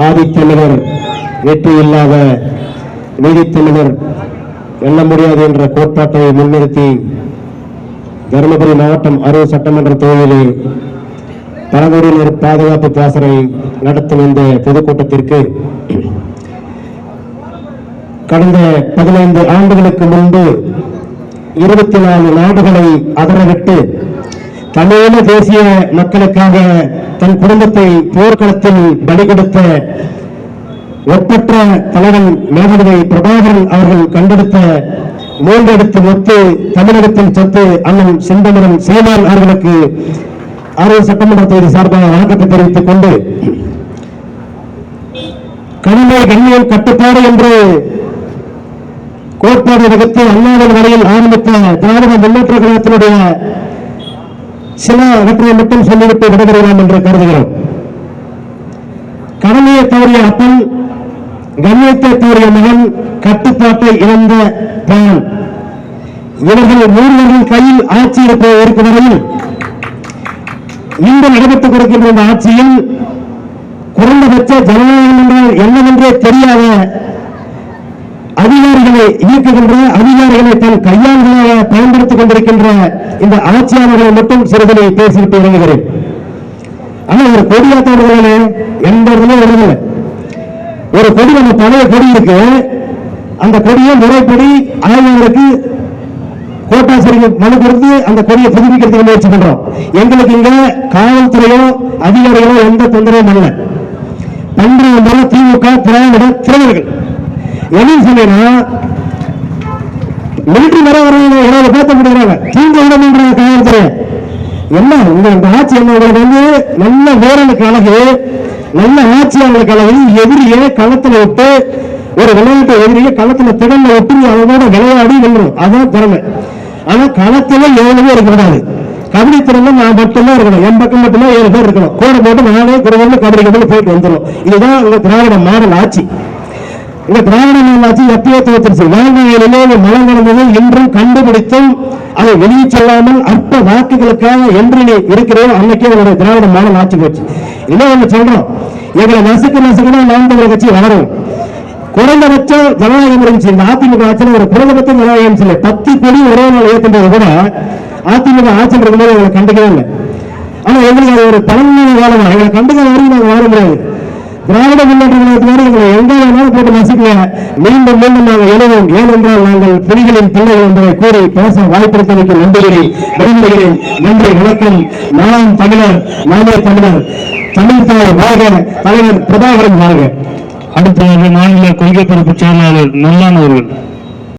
ஆதித்தமிழர் வெற்றி இல்லாத நீதித்தமிழர் வெல்ல முடியாது என்ற கோட்பாட்டை முன்னிறுத்தி தருமபுரி மாவட்டம் அரூர் சட்டமன்ற தொகுதியிலே பழங்குடியினர் பாதுகாப்பு பேசரை நடத்தும் இந்த பொதுக்கூட்டத்திற்கு கடந்த பதினைந்து ஆண்டுகளுக்கு முன்பு இருபத்தி நாலு நாடுகளை அதரவிட்டு தமிழீழ தேசிய மக்களுக்காக தன் குடும்பத்தை போர்க்களத்தில் பலி கொடுத்த ஒப்பற்ற தலைவன் மேதகவை பிரபாகரன் அவர்கள் கண்டெடுத்த மூன்றெடுத்து ஒத்து தமிழகத்தின் சொத்து அண்ணன் செந்தமிழன் சீமான் அவர்களுக்கு அரசு சட்டமன்ற தொகுதி சார்பாக வணக்கத்தை தெரிவித்துக் கொண்டு கனிமை கண்ணியம் கட்டுப்பாடு என்று கோட்பாடு வகுத்து அண்ணாவின் வரையில் ஆரம்பித்த திராவிட முன்னேற்ற கழகத்தினுடைய சில அவற்றை மட்டும் சொல்லிவிட்டு விடைபெறலாம் என்று கருதுகிறோம். கடமையை தவறிய அப்பன் கண்ணியத்தை தவறிய மகன் கட்டுப்பாட்டை இழந்த தான் இவர்கள் மூவர்களின் கையில் ஆட்சி இருப்ப இருக்கும் வரையில் இன்று நடைபெற்றுக் கொடுக்கின்ற இந்த ஆட்சியில் குறைந்தபட்ச ஜனநாயகம் என்றால் என்னவென்றே தெரியாத அதிகாரிகளை இயக்குகின்ற அதிகாரிகளை தன் கையாள்களாக பயன்படுத்திக் கொண்டிருக்கின்ற இந்த ஆட்சியாளர்களை மட்டும் சிறிதனை பேசிவிட்டு இறங்குகிறேன். ஆனா ஒரு கொடியாத்தவர்களே எந்த இடத்துல எழுதல. ஒரு கொடி நம்ம பழைய கொடி இருக்கு. அந்த கொடியை முறைப்படி ஆய்வாளருக்கு கோட்டாசிரியர் மனு கொடுத்து அந்த கொடியை புதுப்பிக்கிறதுக்கு முயற்சி பண்றோம். எங்களுக்கு இங்க காவல்துறையோ அதிகாரிகளோ எந்த தொந்தரவும் இல்லை பண்டைய திமுக திராவிட திறவர்கள் என்ன சொன்னீங்கன்னா மிலிட்டரி வர வரவங்க ஏதாவது பேச முடிகிறாங்க தீங்க விடணுன்ற காவல்துறை என்ன? உங்க இந்த ஆட்சி என்ன வந்து நல்ல வீரனுக்கு அழகு நல்ல ஆட்சியாளர்களுக்கு அழகு. எதிரியை களத்துல விட்டு ஒரு விளையாட்டு எதிரியை களத்துல திறமை விட்டு அவங்களோட விளையாடி வெல்லணும் அதான் திறமை. ஆனா களத்துல எவ்வளவு இருக்கக்கூடாது கபடி திறமை நான் மட்டும்தான் இருக்கணும். என் பக்கம் மட்டும்தான் ஏழு பேர் இருக்கணும். கூட போட்டு நானே குடும்பம் கபடி கபடி போயிட்டு வந்துடும் இதுதான் உங்க திராவிட மாடல் ஆட்சி. இந்த திராவிட மாநாட்சி எப்பயோ தோற்றுருச்சு வேளாண்மையிலே மலம் நடந்தது என்றும் கண்டுபிடித்தும் அதை வெளியே செல்லாமல் அற்ப வாக்குகளுக்காக என்று நீ இருக்கிறோம் அன்னைக்கே உங்களுடைய திராவிட மாடல் ஆட்சி போச்சு. இன்னும் ஒன்று சொல்றோம். எங்களை நசுக்கு நசுக்குனா நாம் தமிழர் கட்சி வளரும். குறைந்தபட்சம் ஜனநாயகம் இருந்துச்சு. இந்த அதிமுக ஆட்சியில் ஒரு குறைந்தபட்சம் ஜனநாயகம் இல்லை பத்து கோடி ஒரே நாள் ஏற்றுன்றது கூட அதிமுக ஆட்சி இருக்கும்போது எங்களை கண்டுக்கவே இல்லை. ஆனா எங்களுக்கு ஒரு தலைமை வாழ எங்களை கண்டுக்க வரையும் நாங்கள் வாழ முடியாது. திராவிட முன்னேற்றங்களை எங்களை எங்க வேணாலும் போட்டு நசுக்கல மீண்டும் மீண்டும் நாங்கள் எழுவோம். ஏனென்றால் நாங்கள் புலிகளின் பிள்ளைகள் என்பதை கூறி பேச வாய்ப்பிருப்பதற்கு நம்புகிறேன் விரும்புகிறேன். நன்றி வணக்கம். நாம் தமிழர் நாமே தமிழர். தமிழ் தலைவர் வாழ்க தலைவர் பிரபாகரன் வாழ்க. அடுத்த மாநில கொள்கை பொறுப்பு செயலாளர் நல்லானவர்கள்.